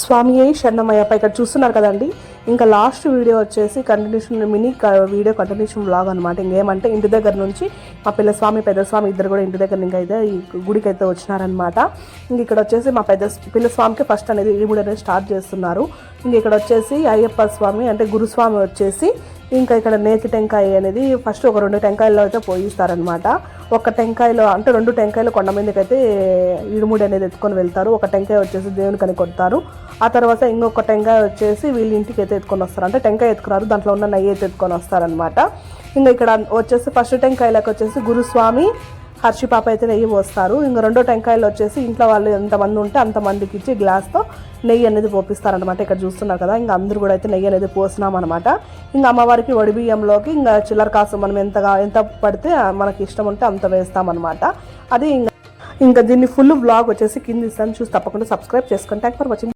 స్వామి శరణమయ్యప్ప ఇక్కడ చూస్తున్నారు కదండి ఇంకా లాస్ట్ వీడియో వచ్చేసి continuation mini video continuation blog అనమాట ఇంకేమంటే ఇంటి దగ్గర నుంచి మా పిల్ల స్వామి పెద్ద స్వామి ఇద్దరు కూడా ఇంటి దగ్గర ఇంకా అయితే ఈ గుడికి అయితే వచ్చినారనమాట ఇంక ఇక్కడ వచ్చేసి మా పెద్ద పిల్ల స్వామికి ఫస్ట్ అనేది ఈ గుడి అనేది స్టార్ట్ చేస్తున్నారు. ఇంక ఇక్కడ వచ్చేసి అయ్యప్ప స్వామి అంటే గురుస్వామి వచ్చేసి ఇంకా ఇక్కడ నేతి టెంకాయ అనేది ఫస్ట్ ఒక రెండు టెంకాయల్లో అయితే పోయిస్తారనమాట ఒక టెంకాయలో అంటే రెండు టెంకాయలు కొండ మీదకి అయితే ఇరుముడి అనేది ఎత్తుకొని వెళ్తారు. ఒక టెంకాయ వచ్చేసి దేవునికని కొడతారు. ఆ తర్వాత ఇంకొక టెంకాయ వచ్చేసి వీళ్ళ ఇంటికి అయితే ఎత్తుకొని వస్తారు. అంటే టెంకాయ ఎత్తుకున్నారు దాంట్లో ఉన్న నెయ్యి అయితే ఎత్తుకొని వస్తారనమాట ఇంకా ఇక్కడ వచ్చేసి ఫస్ట్ టెంకాయలకు వచ్చేసి గురుస్వామి హర్షి పాప అయితే నెయ్యి పోస్తారు. ఇంకా రెండో టెంకాయలు వచ్చేసి ఇంట్లో వాళ్ళు ఎంతమంది ఉంటే అంతమందికి ఇచ్చి గ్లాస్తో నెయ్యి అనేది పోపిస్తారనమాట ఇక్కడ చూస్తున్నారు కదా ఇంకా అందరూ కూడా అయితే నెయ్యి అనేది పోసినామన్నమాట. అనమాట ఇంకా అమ్మవారికి వడి బియ్యంలోకి ఇంకా చిల్లర కాసు మనం ఎంతగా ఎంత పడితే మనకి ఇష్టం ఉంటే అంత వేస్తామన్నమాట. అది ఇంకా ఇంకా దీన్ని ఫుల్ బ్లాగ్ వచ్చేసి కింద ఇస్తాను. చూసి తప్పకుండా సబ్స్క్రైబ్ చేసుకుంటే థ్యాంక్ ఫర్ వాచింగ్